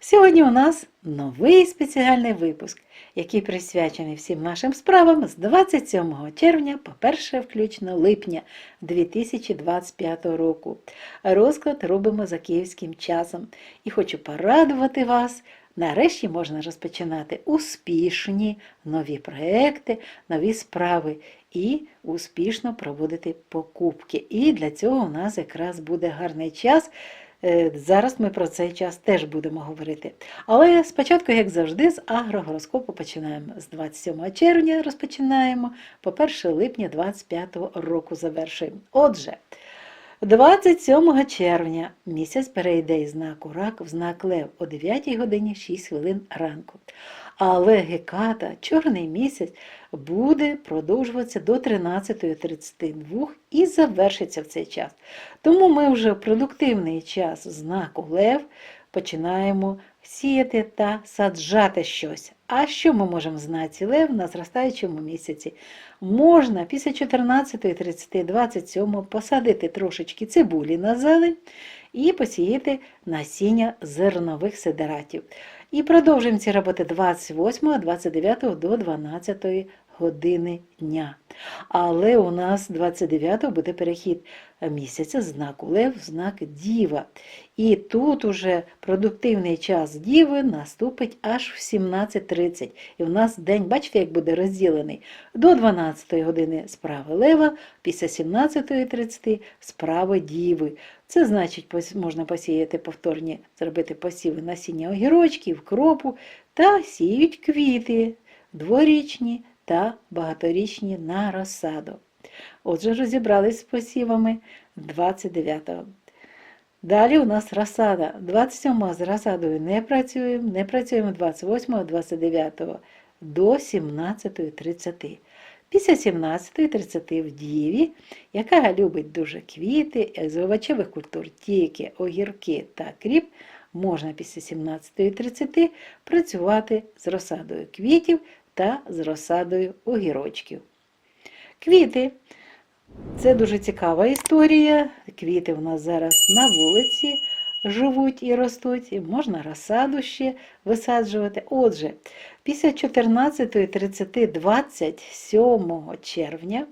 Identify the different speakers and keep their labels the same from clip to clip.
Speaker 1: Сьогодні у нас новий спеціальний випуск, який присвячений всім нашим справам з 27 червня по 1 включно липня 2025 року. Розклад робимо за київським часом і хочу порадувати вас. Нарешті можна розпочинати успішні нові проекти, нові справи і успішно проводити покупки. І для цього у нас якраз буде гарний час. Е, Зараз ми про цей час теж будемо говорити. Але спочатку, як завжди, з агрогороскопу починаємо. З 27 червня розпочинаємо, по 1 липня 25 року завершуємо. Отже, 27 червня місяць перейде із знаку рак в знак Лев о 9 годині 6 хвилин ранку. Але Геката, чорний місяць, буде продовжуватися до 13.32 і завершиться в цей час. Тому ми вже в продуктивний час знаку Лев починаємо сіяти та саджати щось. А що ми можемо в знаці Лев на зростаючому місяці? Можна після 14.30, 27 посадити трошечки цибулі на зелень і посіяти насіння зернових сидератів. І продовжуємо ці роботи 28, 29 до 12 години дня. Але у нас 29-го буде перехід місяця знаку Лев знак Діва. І тут уже продуктивний час Діви наступить аж в 17.30. І в нас день, бачите, як буде розділений до 12-ї години справи Лева, після 17.30 справи Діви. Це значить, можна посіяти повторні, зробити посіви насіння огірочків, кропу та сіють квіти дворічні та багаторічні на розсаду. Отже, розібрались з посівами 29-го. Далі у нас розсада. 27-го з розсадою не працюємо, не працюємо 28-го, 29-го до 17.30. Після 17.30 в Діві, яка любить дуже квіти, з овочевих культур тільки огірки та кріп, можна після 17.30 працювати з розсадою квітів та з розсадою огірочків. Квіти. Це дуже цікава історія. Квіти у нас зараз на вулиці живуть і ростуть, і можна розсаду ще висаджувати. Отже, після 14.30 27 червня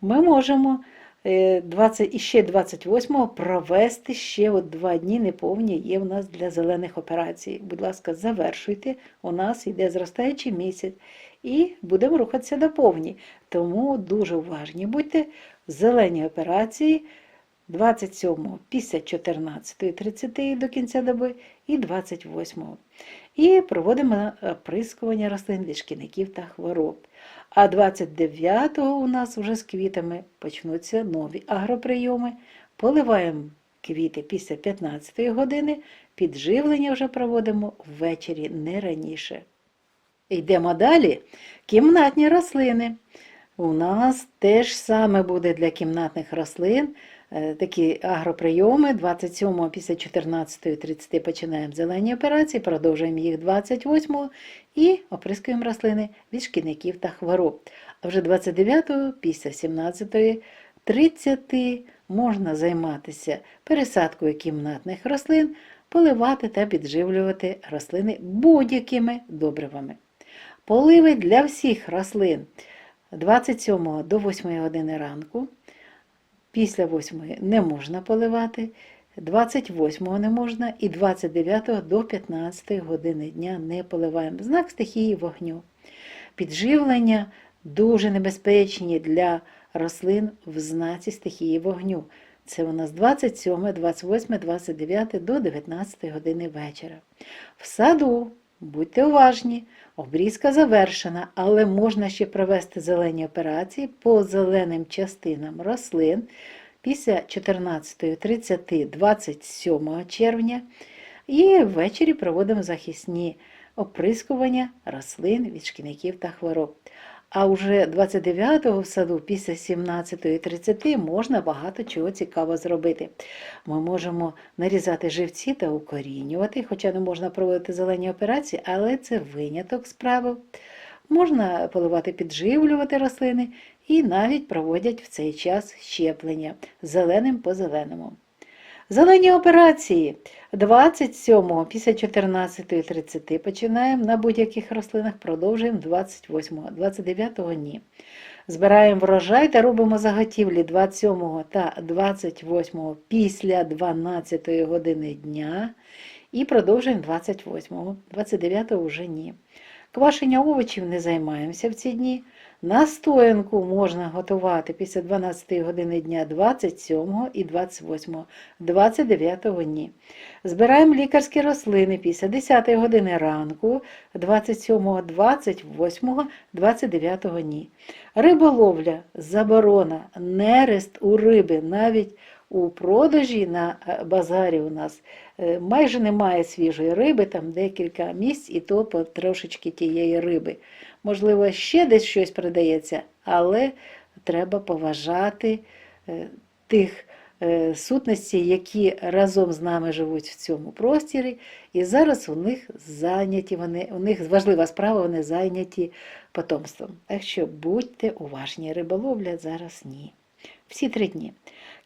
Speaker 1: ми можемо 20, і ще 28-го провести ще от два дні неповні є у нас для зелених операцій. Будь ласка, завершуйте. У нас йде зростаючий місяць і будемо рухатися до повні. Тому дуже уважні будьте. Зелені операції 27 після 14.30 до кінця доби і 28. І проводимо оприскування рослин від шкідників та хвороб. А 29-го у нас вже з квітами почнуться нові агроприйоми. Поливаємо квіти після 15-ї години, підживлення вже проводимо ввечері не раніше. Йдемо далі. Кімнатні рослини. У нас теж саме буде для кімнатних рослин такі агроприйоми. 27 після 14.30 починаємо зелені операції, продовжуємо їх 28 і оприскуємо рослини від шкідників та хвороб. А вже 29 після 17.30 можна займатися пересадкою кімнатних рослин, поливати та підживлювати рослини будь-якими добривами. Поливи для всіх рослин 27 до 8 години ранку. Після 8 не можна поливати, 28 не можна і 29 до 15 години дня не поливаємо. Знак стихії вогню. Підживлення дуже небезпечні для рослин в знаці стихії вогню. Це у нас 27, 28, 29 до 19 години вечора. В саду будьте уважні, обрізка завершена, але можна ще провести зелені операції по зеленим частинам рослин після 14.30 27 червня. І ввечері проводимо захисні оприскування рослин від шкідників та хвороб. А уже 29-го в саду після 17.30 можна багато чого цікаво зробити. Ми можемо нарізати живці та укорінювати, хоча не можна проводити зелені операції, але це виняток з правил. Можна поливати, підживлювати рослини і навіть проводять в цей час щеплення зеленим по зеленому. Зелені операції 27-го після 14.30 починаємо на будь-яких рослинах, продовжуємо 28-го, 29-го ні. Збираємо врожай та робимо заготівлі 27 та 28 після 12 години дня і продовжуємо 28, 29 вже ні. Квашення овочів не займаємося в ці дні. Настоянку можна готувати після 12 години дня 27 і 28, 29 ні. Збираємо лікарські рослини після 10 години ранку, 27, 28, 29 ні. Риболовля, заборона, нерест у риби, навіть у продажі на е, базарі у нас майже немає свіжої риби, там декілька місць, і то по трошечки тієї риби. Можливо, ще десь щось продається, але треба поважати е, тих е, сутностей, які разом з нами живуть в цьому простірі, і зараз у них зайняті вони, у них важлива справа, вони зайняті потомством. Так що будьте уважні, риболовля зараз ні. Всі три дні.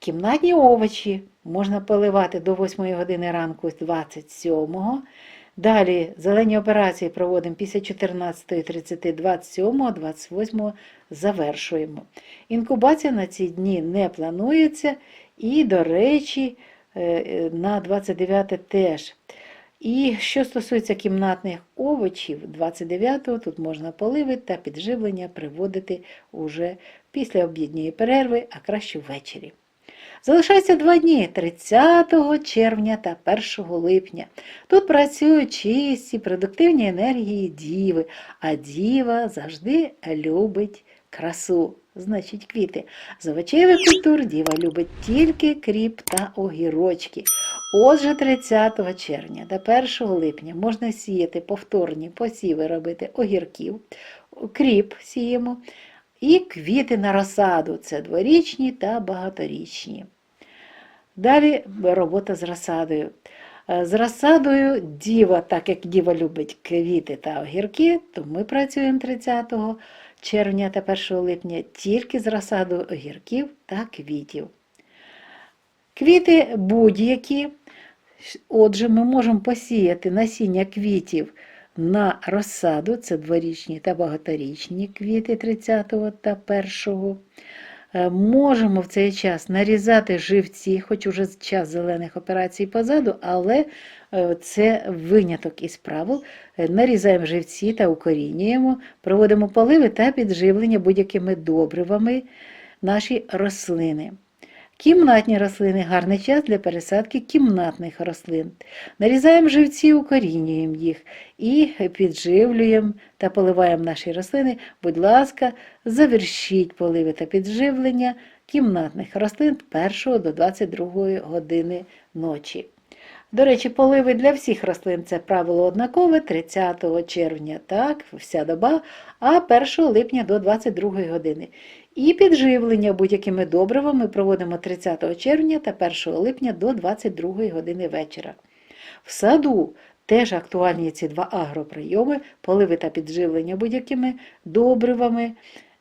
Speaker 1: Кімнатні овочі можна поливати до 8 години ранку з 27-го. Далі зелені операції проводимо після 14.30, 27, 28 завершуємо. Інкубація на ці дні не планується і, до речі, е, е, на 29 теж. І що стосується кімнатних овочів, 29-го тут можна поливи та підживлення приводити уже після обідньої перерви, а краще ввечері. Залишається два дні 30 червня та 1 липня. Тут працюють чисті, продуктивні енергії діви, а діва завжди любить красу, значить квіти. З овочевих культур діва любить тільки кріп та огірочки. Отже, 30 червня та 1 липня можна сіяти повторні посіви робити огірків, кріп сіємо, і квіти на розсаду це дворічні та багаторічні. Далі робота з розсадою. Е, З розсадою діва, так як діва любить квіти та огірки, то ми працюємо 30 червня та 1 липня тільки з розсадою огірків та квітів. Квіти будь-які. Отже, ми можемо посіяти насіння квітів на розсаду, це дворічні та багаторічні квіти 30 та 1. Е, Можемо в цей час нарізати живці, хоч уже час зелених операцій позаду, але е, це виняток із правил. Е, Нарізаємо живці та укорінюємо, проводимо поливи та підживлення будь-якими добривами наші рослини. Кімнатні рослини гарний час для пересадки кімнатних рослин. Нарізаємо живці, укорінюємо їх і підживлюємо та поливаємо наші рослини. Будь ласка, завершіть поливи та підживлення кімнатних рослин з 1 до 22 години ночі. До речі, поливи для всіх рослин це правило однакове 30 червня, так, вся доба, а 1 липня до 22 години. І підживлення будь-якими добривами проводимо 30 червня та 1 липня до 22 години вечора. В саду теж актуальні ці два агроприйоми, поливи та підживлення будь-якими добривами.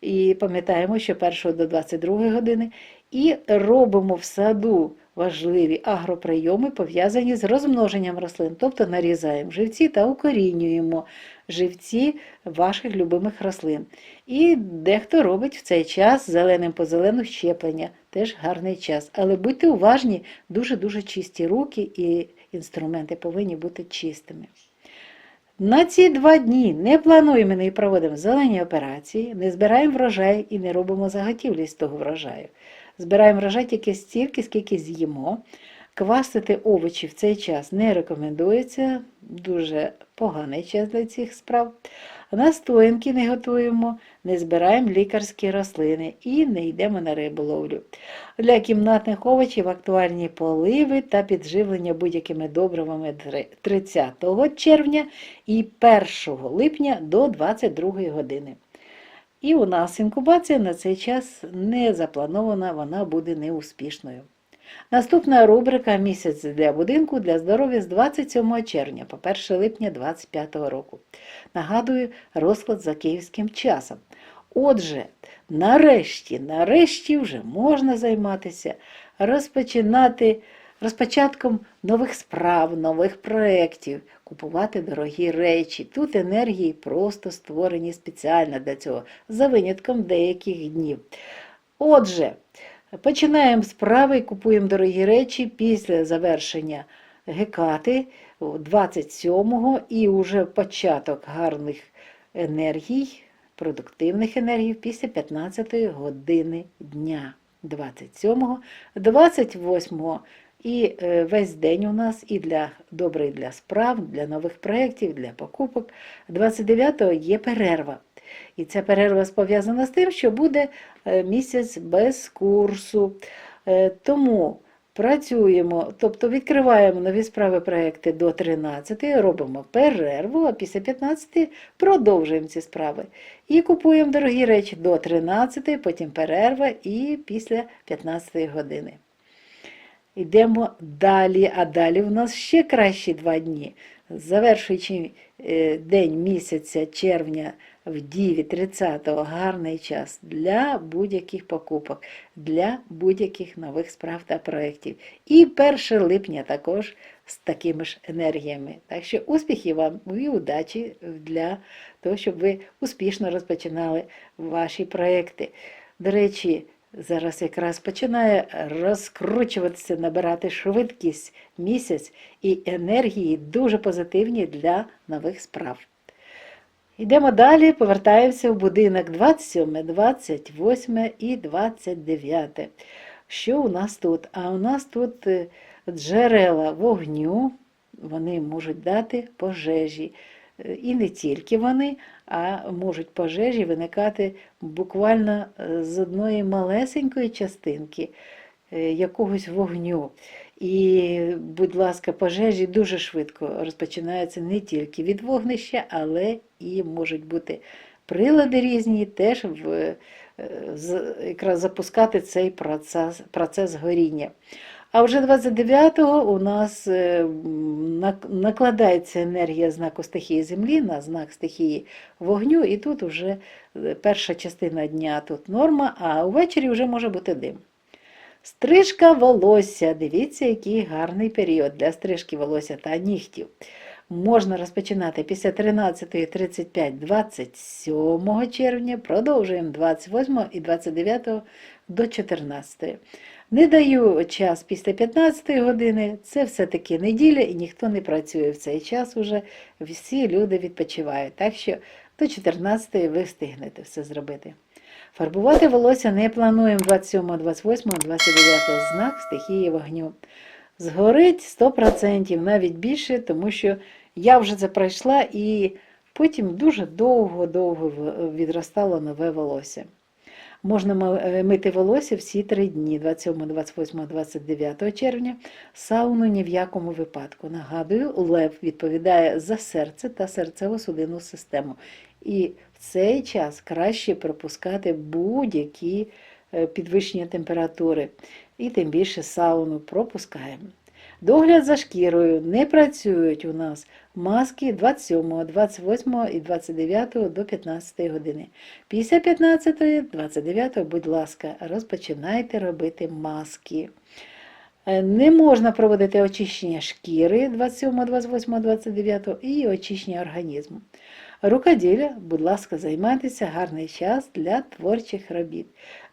Speaker 1: І пам'ятаємо, що 1 до 22 години. І робимо в саду важливі агроприйоми, пов'язані з розмноженням рослин, тобто нарізаємо живці та укорінюємо живці ваших любимих рослин. І дехто робить в цей час зеленим по зелену щеплення, теж гарний час. Але будьте уважні, дуже-дуже чисті руки і інструменти повинні бути чистими. На ці два дні не плануємо і проводимо зелені операції, не збираємо врожай і не робимо заготівлі з того врожаю. Збираємо врожай тільки стільки, скільки з'їмо. Квасити овочі в цей час не рекомендується, дуже поганий час для цих справ. Настоянки не готуємо, не збираємо лікарські рослини і не йдемо на риболовлю. Для кімнатних овочів актуальні поливи та підживлення будь-якими добривами 30 червня і 1 липня до 22 години. І у нас інкубація на цей час не запланована, вона буде неуспішною. Наступна рубрика Місяць для будинку для здоров'я з 27 червня по 1 липня 2025 року. Нагадую, розклад за київським часом. Отже, нарешті, нарешті вже можна займатися, розпочинати розпочатком нових справ, нових проєктів, купувати дорогі речі. Тут енергії просто створені спеціально для цього, за винятком деяких днів. Отже, починаємо справи і купуємо дорогі речі після завершення гекати 27-го і вже початок гарних енергій, продуктивних енергій після 15-ї години дня. 27-го, 28-го і е, весь день у нас і для добрий для справ, для нових проєктів, для покупок. 29-го є перерва. І ця перерва пов'язана з тим, що буде е, місяць без курсу. Е, Тому працюємо, тобто відкриваємо нові справи проекти до 13, робимо перерву, а після 15 продовжуємо ці справи. І купуємо дорогі речі до 13, потім перерва і після 15 години. Йдемо далі, а далі в нас ще кращі два дні. Завершуючи е, день місяця червня в Діві 30-го гарний час для будь-яких покупок, для будь-яких нових справ та проєктів. І 1 липня також з такими ж енергіями. Так що успіхів вам і удачі для того, щоб ви успішно розпочинали ваші проєкти. До речі, зараз якраз починає розкручуватися, набирати швидкість місяць і енергії дуже позитивні для нових справ. Йдемо далі, повертаємося в будинок 27, 28 і 29. Що у нас тут? А у нас тут е, джерела вогню, вони можуть дати пожежі. Е, І не тільки вони, а можуть пожежі виникати буквально е, з одної малесенької частинки якогось вогню. І, будь ласка, пожежі дуже швидко розпочинаються не тільки від вогнища, але і можуть бути прилади різні, теж в, е, якраз запускати цей процес, процес горіння. А вже 29-го у нас е, накладається енергія знаку стихії Землі на знак стихії вогню, і тут вже е, перша частина дня тут норма, а увечері вже може бути дим. Стрижка волосся. Дивіться, який гарний період для стрижки волосся та нігтів. Можна розпочинати після 13.35 27 червня, продовжуємо 28 і 29 до 14. Не даю час після 15 години, це все-таки неділя і ніхто не працює в цей час уже, всі люди відпочивають. Так що до 14 ви встигнете все зробити. Фарбувати волосся не плануємо 27, 28, 29 знак стихії вогню. Згорить 100%, навіть більше, тому що я вже це пройшла і потім дуже довго-довго відростало нове волосся. Можна е, мити волосся всі три дні 27, 28, 29 червня. Сауну ні в якому випадку. Нагадую, лев відповідає за серце та серцево-судинну систему. І цей час краще пропускати будь-які е, підвищення температури. І тим більше сауну пропускаємо. Догляд за шкірою не працюють у нас маски 27, 28 і 29 до 15 години. Після 15, 29, будь ласка, розпочинайте робити маски. Е, Не можна проводити очищення шкіри 27, 28, 29 і очищення організму. Рукоділля, будь ласка, займайтеся гарний час для творчих робіт.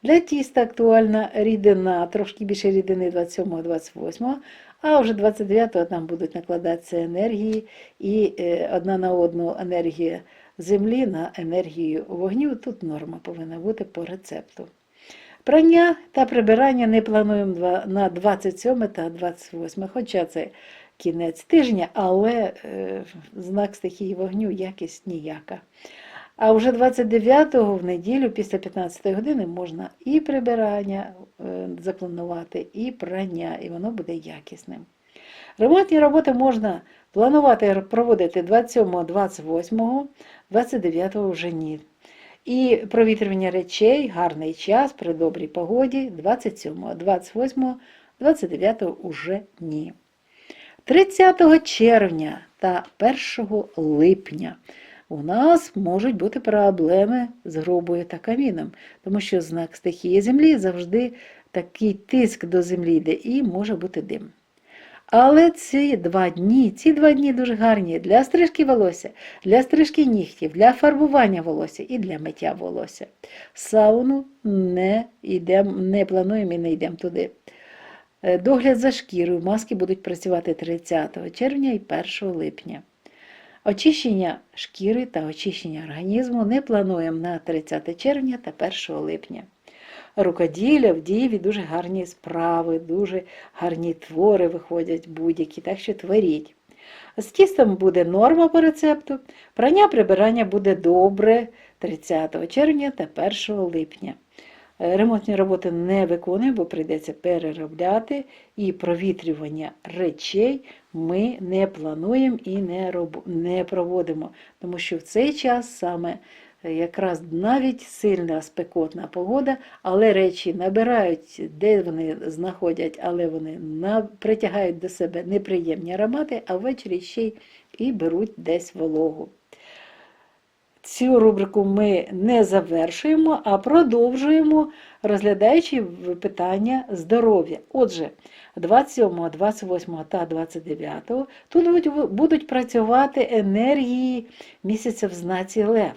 Speaker 1: Для тіста актуальна рідина, трошки більше рідини 27-28, а вже 29-го там будуть накладатися енергії і е, одна на одну енергія землі на енергію вогню. Тут норма повинна бути по рецепту. Прання та прибирання не плануємо на 27 та 28, хоча це кінець тижня, але е, знак стихії вогню якість ніяка. А вже 29-го в неділю після 15 години можна і прибирання е, запланувати, і прання, і воно буде якісним. Ремонтні роботи можна планувати проводити 27, 28, 29 вже ні. І провітрювання речей, гарний час при добрій погоді 27, 28, 29 уже ні. 30 червня та 1 липня у нас можуть бути проблеми з грубою та каміном, тому що знак стихії землі завжди такий тиск до землі йде і може бути дим. Але ці два дні, ці два дні дуже гарні для стрижки волосся, для стрижки нігтів, для фарбування волосся і для миття волосся. Сауну не, йдем, не плануємо і не йдемо туди. Е, Догляд за шкірою. Маски будуть працювати 30 червня і 1 липня. Очищення шкіри та очищення організму не плануємо на 30 червня та 1 липня. Рукоділля в Дієві дуже гарні справи, дуже гарні твори виходять будь-які, так що творіть. З тістом буде норма по рецепту, прання прибирання буде добре 30 червня та 1 липня. Е, Ремонтні роботи не виконуємо, бо прийдеться переробляти, і провітрювання речей ми не плануємо і не, роб... не проводимо, тому що в цей час саме е, якраз навіть сильна спекотна погода, але речі набирають, де вони знаходять, але вони притягають до себе неприємні аромати, а ввечері ще й беруть десь вологу. Цю рубрику ми не завершуємо, а продовжуємо, розглядаючи питання здоров'я. Отже, 27, 28 та 29 тут будуть- працювати енергії місяця в знаці Лев.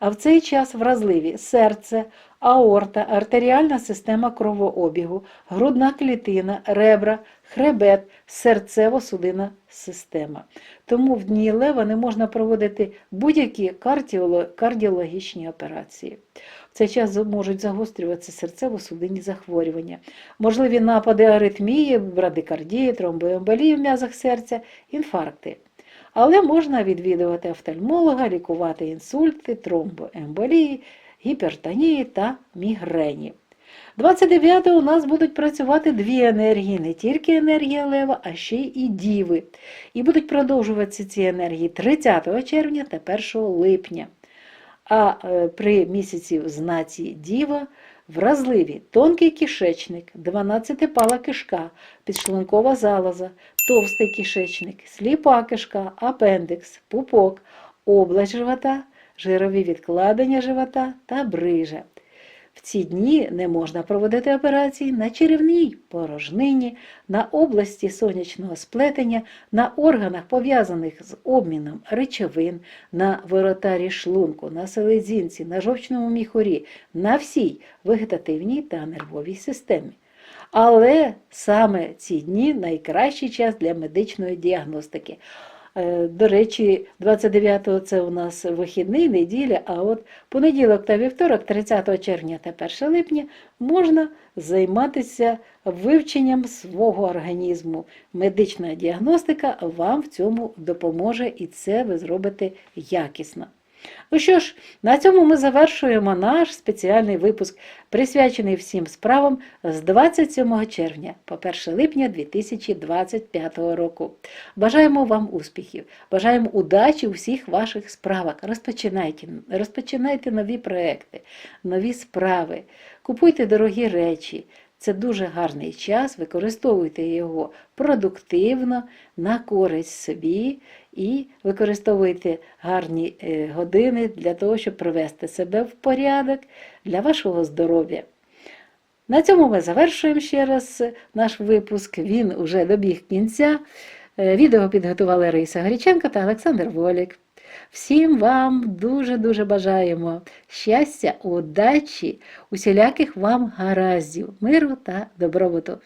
Speaker 1: А в цей час вразливі серце, аорта, артеріальна система кровообігу, грудна клітина, ребра, хребет, серцево-судинна система. Тому в дні лева не можна проводити будь-які кардіологічні операції. В цей час можуть загострюватися серцево-судинні захворювання, можливі напади аритмії, брадикардії, тромбоемболії в м'язах серця, інфаркти. Але можна відвідувати офтальмолога, лікувати інсульти, тромбоемболії, гіпертонії та мігрені. 29 у нас будуть працювати дві енергії, не тільки енергія лева, а ще й діви. І будуть продовжуватися ці енергії 30 червня та 1 липня. А е, при місяці в знаці діва вразливі тонкий кишечник, 12-пала кишка, підшлункова залоза, товстий кишечник, сліпа кишка, апендикс, пупок, область живота, жирові відкладення живота та брижа. В ці дні не можна проводити операції на черевній порожнині, на області сонячного сплетення, на органах, пов'язаних з обміном речовин, на воротарі шлунку, на селезінці, на жовчному міхурі, на всій вегетативній та нервовій системі. Але саме ці дні найкращий час для медичної діагностики. Е, До речі, 29-го це у нас вихідний, неділя, а от понеділок та вівторок, 30 червня та 1 липня, можна займатися вивченням свого організму. Медична діагностика вам в цьому допоможе, і це ви зробите якісно. Ну що ж, на цьому ми завершуємо наш спеціальний випуск, присвячений всім справам з 27 червня по 1 липня 2025 року. Бажаємо вам успіхів, бажаємо удачі у всіх ваших справах. Розпочинайте, розпочинайте нові проекти, нові справи, купуйте дорогі речі. Це дуже гарний час, використовуйте його продуктивно, на користь собі і використовуйте гарні е, години для того, щоб привести себе в порядок для вашого здоров'я. На цьому ми завершуємо ще раз наш випуск. Він уже добіг кінця. Е, Відео підготували Раїса Гріченко та Олександр Волік. Всім вам дуже-дуже бажаємо щастя, удачі, усіляких вам гараздів, миру та добробуту.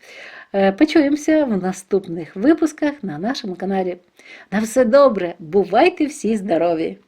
Speaker 1: Е, Почуємося в наступних випусках на нашому каналі. На все добре, бувайте всі здорові!